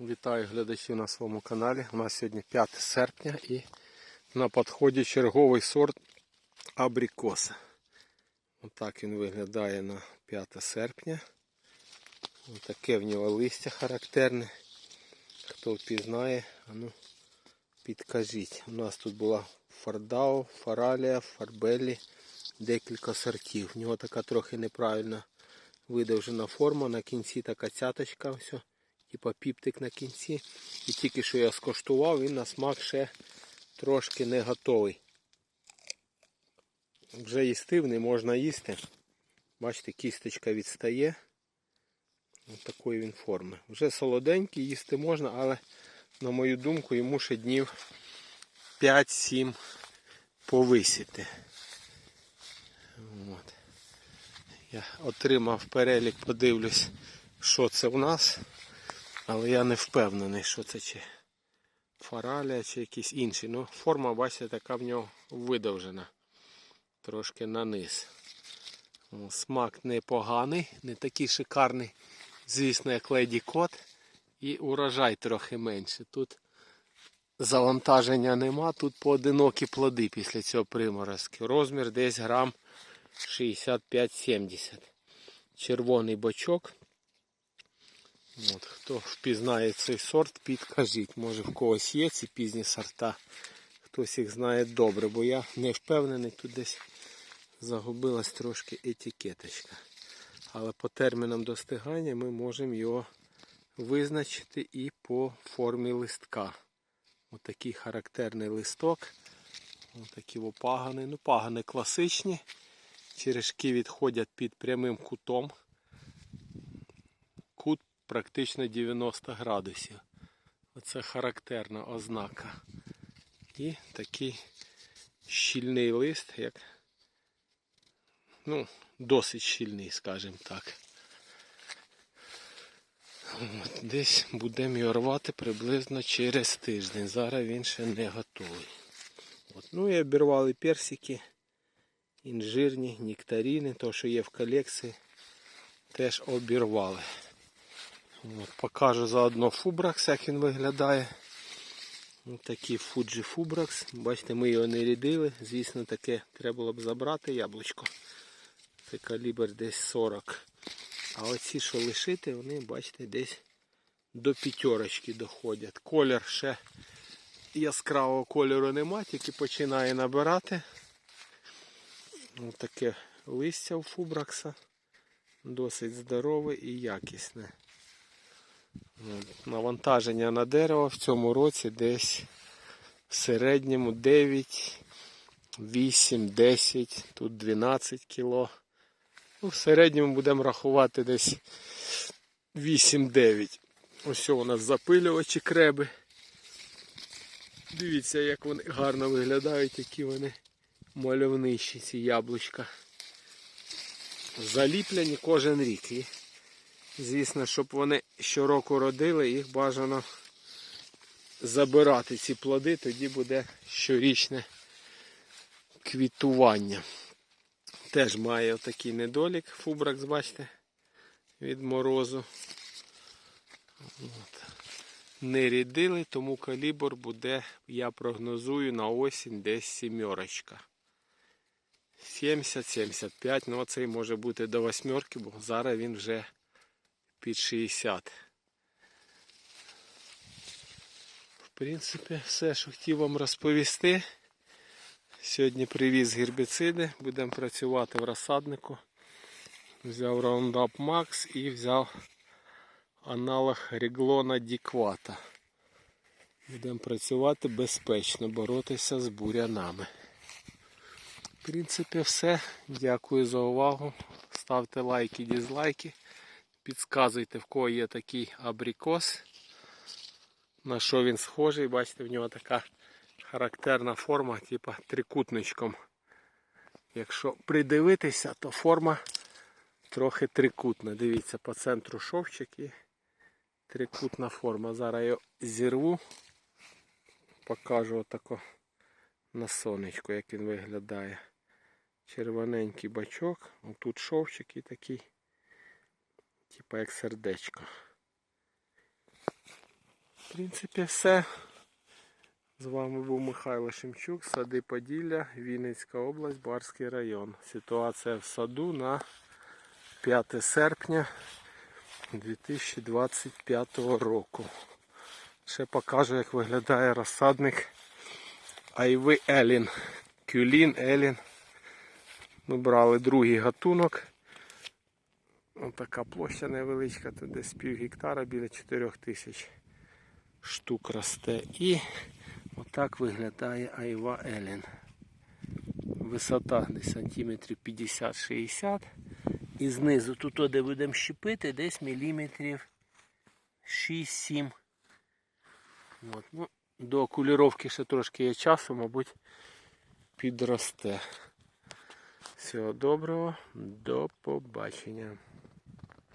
Вітаю глядачів на своєму каналі. У нас сьогодні 5 серпня і на підході черговий сорт абрикоса. Отак він виглядає на 5 серпня. Таке в нього листя характерне. Хто впізнає, ну підкажіть. У нас тут була фардау, фаралія, фарбелі, декілька сортів. В нього така трохи неправильна видовжена форма. На кінці така цяточка. Ось типа піптик на кінці. І тільки що я скоштував, він на смак ще трошки не готовий. Вже їстивний, можна їсти. Бачите, кісточка відстає. Ось такої він форми. Вже солоденький, їсти можна, але, на мою думку, йому ще днів 5-7 повисіти. От. Я отримав перелік, подивлюсь, що це у нас. Але я не впевнений, що це чи фаралія, чи якийсь інший. Ну, форма, бачите, така в нього видовжена. Трошки на низ. Смак непоганий, не такий шикарний, звісно, як леді кот. І урожай трохи менше. Тут завантаження нема, тут поодинокі плоди після цього приморозки. Розмір десь грам 65-70. Червоний бочок. От, Хто впізнає цей сорт, підкажіть. Може в когось є ці пізні сорта. Хтось їх знає добре, бо я не впевнений, тут десь загубилась трошки етикеточка. Але по термінам достигання ми можемо його визначити і по формі листка. Отакий характерний листок. Отакі опагани. Ну, пагани класичні. Черешки відходять під прямим кутом. Практично 90 градусів. Оце характерна ознака. І такий щільний лист, як ну, досить щільний, скажімо так. От, десь будемо його рвати приблизно через тиждень. Зараз він ще не готовий. От. Ну і обірвали персики, інжирні, нектаріни, то що є в колекції, теж обірвали. Покажу заодно фубракс, як він виглядає. Ось такий Fuji Фубракс. Бачите, ми його не рідили. Звісно, таке треба було б забрати яблучко. Це калібр десь 40. А оці, що лишити, вони, бачите, десь до п'ятерочки доходять. Колір ще яскравого кольору нема, тільки починає набирати. Ось таке листя у Фубракса. Досить здорове і якісне. Навантаження на дерево в цьому році десь в середньому 9, 8, 10, тут 12 кіло. Ну, в середньому будемо рахувати десь 8-9. Ось у нас запилювачі креби. Дивіться, як вони гарно виглядають, які вони мальовничі, ці яблучка. Заліплені кожен рік. І Звісно, щоб вони щороку родили, їх бажано забирати ці плоди, тоді буде щорічне квітування. Теж має отакий недолік, фубракс, бачите, від морозу. От. Не рідили, тому калібр буде, я прогнозую, на осінь десь сімерочка. 70-75, ну оцей може бути до восьмерки, бо зараз він вже під 60. В принципі, все, що хотів вам розповісти. Сьогодні привіз гербіциди, будемо працювати в розсаднику. Взяв Roundup Max і взяв аналог реглона Діквата. Будемо працювати безпечно, боротися з бурянами. В принципі, все. Дякую за увагу. Ставте лайки, дізлайки. Підказуйте, в кого є такий абрикос. На що він схожий. Бачите, в нього така характерна форма, типа трикутничком. Якщо придивитися, то форма трохи трикутна. Дивіться, по центру шовчик і трикутна форма. Зараз я зірву, покажу отако на сонечку, як він виглядає. Червоненький бачок, отут шовчик і такий, типа як сердечко. В принципі, все. З вами був Михайло Шемчук, сади Поділля, Вінницька область, Барський район. Ситуація в саду на 5 серпня 2025 року. Ще покажу, як виглядає розсадник Айви Елін. Кюлін Елін. Ми брали другий гатунок. Ось така площа невеличка, тут десь пів гектара біля 4 тисяч штук росте. І отак виглядає Айва Елін. Висота десь сантиметрів 50-60. І знизу тут, де будемо щепити, десь міліметрів 6-7. От, ну, до окуліровки ще трошки є часу, мабуть, підросте. Всього доброго, до побачення.